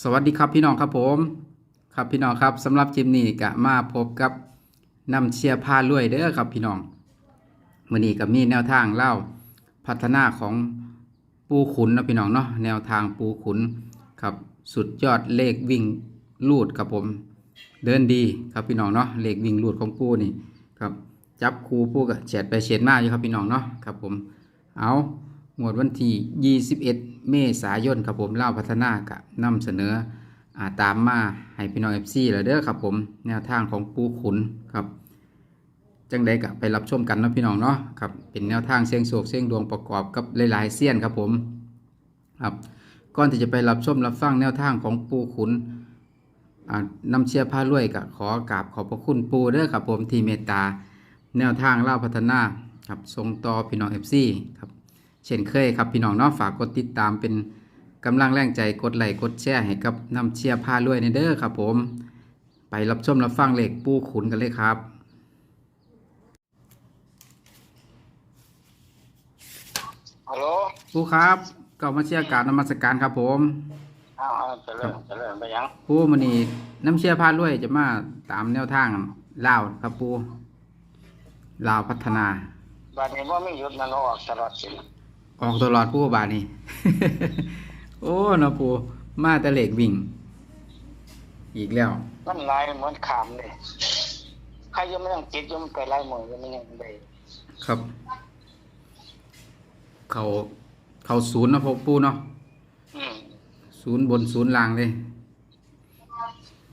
สวัสดีครับพี่น้องครับผม ครับพี่น้องครับสำหรับคลิปนี้ก็มาพบกับนำเชียร์พาลุยเด้อครับพี่น้องมื้อนี้ก็มีแนวทางเล่าพัฒนาของปูขุนนะพี่น้องเนาะแนวทางปูขุนครับสุดยอดเลขวิ่งลูดครับผม เดินดีครับพี่น้องเนาะเลขวิ่งลูดของปูนี่ครับจับคูปูก็เฉียดไปเฉียดมาอยู่ครับพี่น้องเนาะครับผมเอาหมวดวันที่21 เมษายนครับผมเล่าพัฒนากะนำเสนออาตามมาให้พี่น้องเอฟซีแล้วเด้อครับผมแนวทางของปูขุนครับ จังใดกะไปรับชมกันนะพี่น้องเนาะครับเป็นแนวทางเสียงโศกเสียงดวงประกอบกับหลายๆเสี้ยนครับผมครับก่อนที่จะไปรับชมรับฟังแนวทางของปูขุนอ่านำเชียร์พารวยกะขอกราบขอบพระคุณปูเด้อครับผมที่เมตตา แนวทางเล่าพัฒนาครับส่งต่อพี่น้องเอฟซีครับ เช่นเคยครับพี่น้องเนาะฝากกดติดตามเป็นกำลังแรงใจกดไลค์กดแชร์ให้กับน้ำเชียร์พาลุยในเด้อครับผม ไปรับชมรับฟังเลขปูขุนกันเลยครับฮัลโหลปูครับก็มาเชียร์การนมัสการครับผมอ้าวๆเจะเริ่มจะเริ่มไปยังปูมันนี้น้ำเชียร์พาลุยจะมาตามแนวทางลาวครับปูลาวพัฒนาบัดนี้ว่าไม่หยุดมันออกตลอดสิ ออกตลอดปูบาทนี้โอ้เนาะปูมาแต่เลขวิ่ง อีกแล้ว มันลายเหมือนขามเลยใครยังไม่ต้องจิตยังไม่ไปไล่มือยังไม่ยังไปครับ เขาเขาศูนย์เนาะพวกปูเนาะอืมศูนย์บนศูนย์ล่างเลย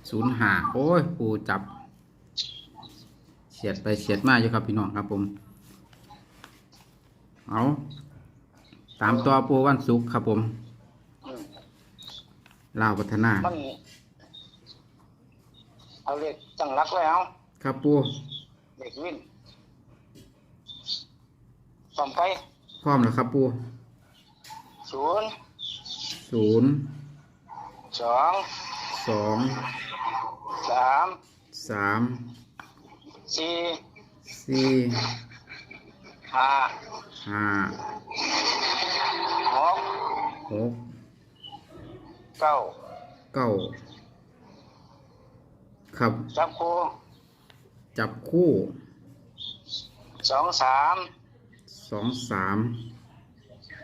ศูนย์หาโอ้ยปูจับเฉียดไปเฉียดมาอยู่ครับพี่น้องครับผม เอา ตามตัวปูวันศุกร์ครับผมอืมลาวพัฒนา มันเอาเลขจังรักไว้เอาครับปูเลขวิ่งต่อไปพร้อมแล้วครับปูศูนย์ศูนย์สองสองสามสามสี่สี่ ห้าห้าหกหกเก้าเก้าครับจับคู่จับคู่สองสามสองสาม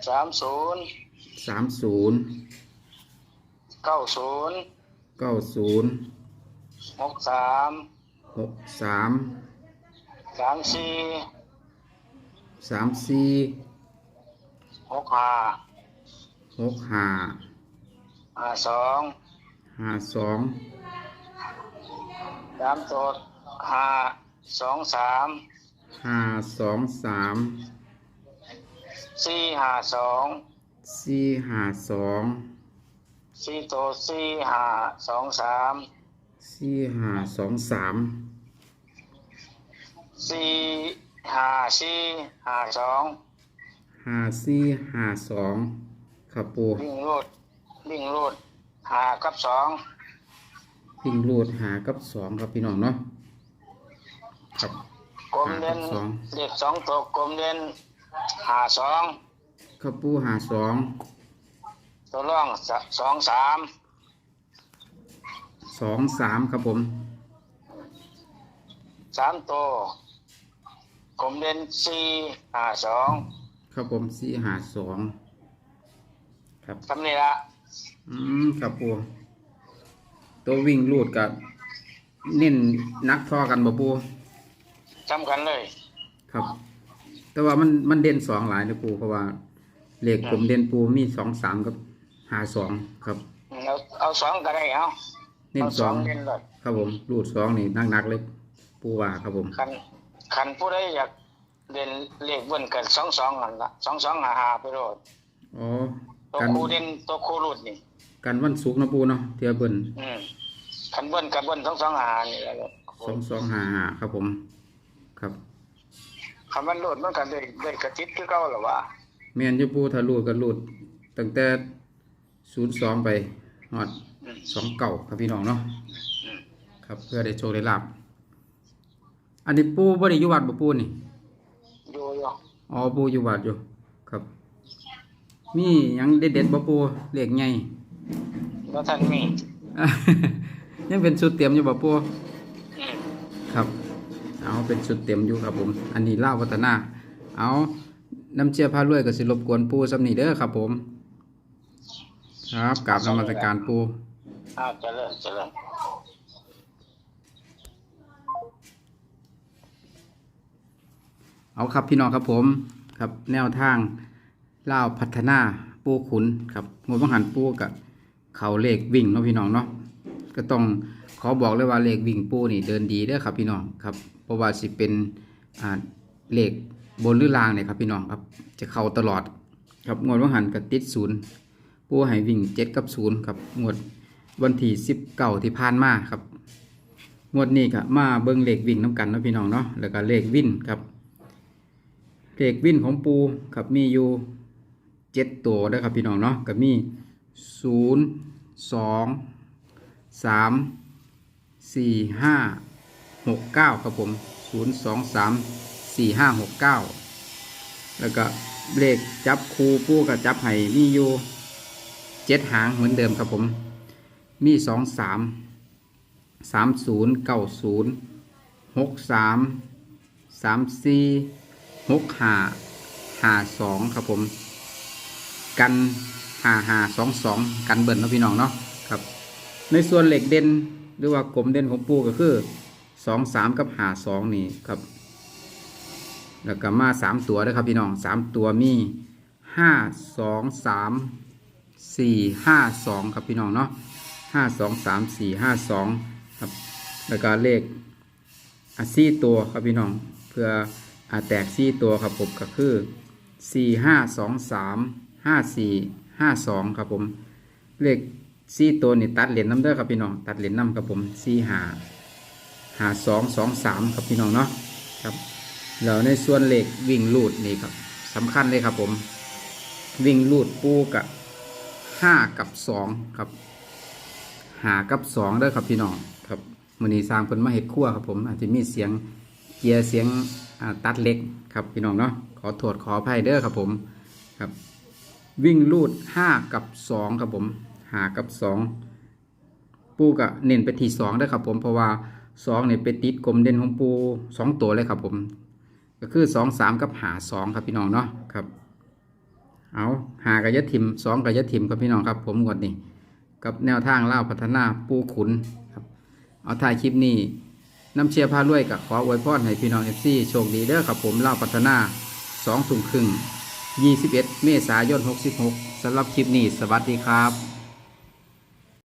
สามศูนย์สามศูนย์เก้าศูนย์เก้าศูนย์หกสามหกสามสามสี่ สามสี่หกห้าหกห้าห้าสองห้าสองสามตัวห้าสองสามห้าสองสามสี่ห้าสองสี่ห้าสองสี่ตัวสี่ห้าสองสามสี่ห้าสองสามสี่ ห้าสี่ห้าสองห้าสี่ห้าสองครับปูวิ่งรูดวิ่งรูดห้ากับสองพิงรูดหากับสองครับพี่น้องเนาะครับกลมเด่นห้ากับสองเลขสองตัวกลมเด่นห้าสองครับปูหาสองตัวร่องสสองสามสองสามครับผมสามตัว กลมเด่นสี่ห้าสองครับผมสี่หาสองครับทำนี่ละอืมครับปูตัววิ่งรูดกับเน้นนักท่อกันบ่ปูจำกันเลย ครับ แต่ว่ามันมันเด่นสองหลายนะปูเพราะว่าเลขผมเด่นปูมีสองสามกับหาสองครับเอาเอาสองก็ได้เอาเน้นเอาสองเล่นเลยครับผมรูดสองนี่นักๆเลยปูว่าครับผมคัน คันผู้ใดอยากเล่นเลขเบิ้นกันสองสองนั่นละสองสองหาหาไปโลดอ๋อตัวกันครูเด่นตัวครูรูดนี่ กันวันศุกร์นะปูเนาะเทียเบิ้นอืมคันเบิ้นกับเบิ้นสองสองหานี่แหละลูกสองสองหาหาครับผม ครับคันมันรูดมันกันได้ได้กระติดคือเก่าหรอวะแม่นอยู่ปูถ้ารูดก็รูดตั้งแต่ศูนย์สองไปฮอดอืมสองเก่าครับพี่น้องเนาะอืมครับเพื่อได้โชคได้ลาบ อันนี้ปูบ่ได้อยู่วัดบ่ปูนี่อยู่อยู่อ๋อปูอยู่วัดอยู่ ครับ มีหยังเด็ดๆบ่ปูเลขใหญ่มว่าท่านมียังเป็นชุดเตรียมอยู่บ่ปูอืมครับ เอาเป็นชุดเตรียมอยู่ครับผม อันนี้ล่าวพัฒนา เอาน้ำเชียร์พารวยก็สิรบกวนปูสำนีเด้อครับผม ครับกราบนมัสการปู อ้าวเจริญเจริญ เอาครับพี่น้องครับผมครับแนวทางเล่าพัฒนาปูขุนครับงบบังหันปูกับเขาเลขวิ่งเนาะพี่น้องเนาะก็ต้องขอบอกเลยว่าเลขวิ่งปูนี่เดินดีเด้อครับพี่น้องครับเพราะว่าสิเป็นอ่าเลขบนหรือล่างเนี่ยครับพี่น้องครับจะเข้าตลอดครับงวดบังหันกับติดศูนย์ปูให้วิ่งเจ็ดกับศูนย์ครับงวดวันที่สิบเก้าที่ผ่านมาครับงวดนี้ก็มาเบิ้งเลขวิ่งน้กันเนาะพี่น้องเนาะแล้วก็เลขวิ่นครับ เลขวินของปูครับมีอยู่เจ็ดตัวได้อครับพี่น้องเนาะกับมีศูนย์สองสามสี่ห้าหกเก้าครับผมศูนย์สองสามสี่ห้าหกเก้าแล้วก็เลขจับคูปูกับจับไห่มีอยู่เจ็ดหางเหมือนเดิมครับผม มีสองสามสามศูนย์เก้าศูนย์หกสามสามสี่ หกหาหาสองครับผม กันหาหาสองสองกันเบิ่นนะพี่น้องเนาะครับ ในส่วนเหล็กเด่นหรือว่ากลมเด่นของปูก็คือสองสามกับหาสองนี่ครับ แล้วก็มาสามตัวด้วยครับพี่น้องสามตัวมีห้าสองสามสี่ห้าสองครับพี่น้องเนาะห้าสองสามสี่ห้าสองครับแล้วก็เลขอะสี่ตัวครับพี่น้อง เพื่อ อะแตกสี่ตัวครับผมก็คือสี่ห้าสองสามห้าสี่ห้าสองครับผม เลขสี่ตัวนี่ตัดเหรียญน้ำเด้อครับพี่น้อง ตัดเหรียญน้ำครับผมสี่หาหาสองสองสามครับพี่น้องเนาะครับแล้วในส่วนเลขวิ่งลูดนี่ครับสำคัญเลยครับผม วิ่งลูดปูกับห้ากับสองครับหากับสองเด้อครับพี่น้องครับมือนี้สร้างเพิ่นมาเห็ดคั่วครับผม อาจจะมีเสียงเกียร์เสียง ตัดเล็กครับพี่น้องเนาะขอโทษขออภัยเด้อครับผมครับ วิ่งลูดห้ากับสองครับผมหากับสองปูกะเน้นไปที่สองเด้ครับผมเพราะว่าสองเนี่ยไปติดกลมเด่นของปูสองตัวเลยครับผม ก็คือสองสามกับหาสองครับพี่น้องเนาะครับเอาหากับยะทิมสองกับยะทิมครับพี่น้องครับผมกดนี่กับแนวทางเล่าพัฒนาปูขุนครับเอาถ่ายคลิปนี้ น้ำเชียร์พาล่วยกับขออวยพรให้พี่น้องเอฟซีโชคดีเด้อครับผมเล่าวพัฒนาสองทุ่มครึ่ง21 เมษายน 66สำหรับคลิปนี้ สวัสดีครับ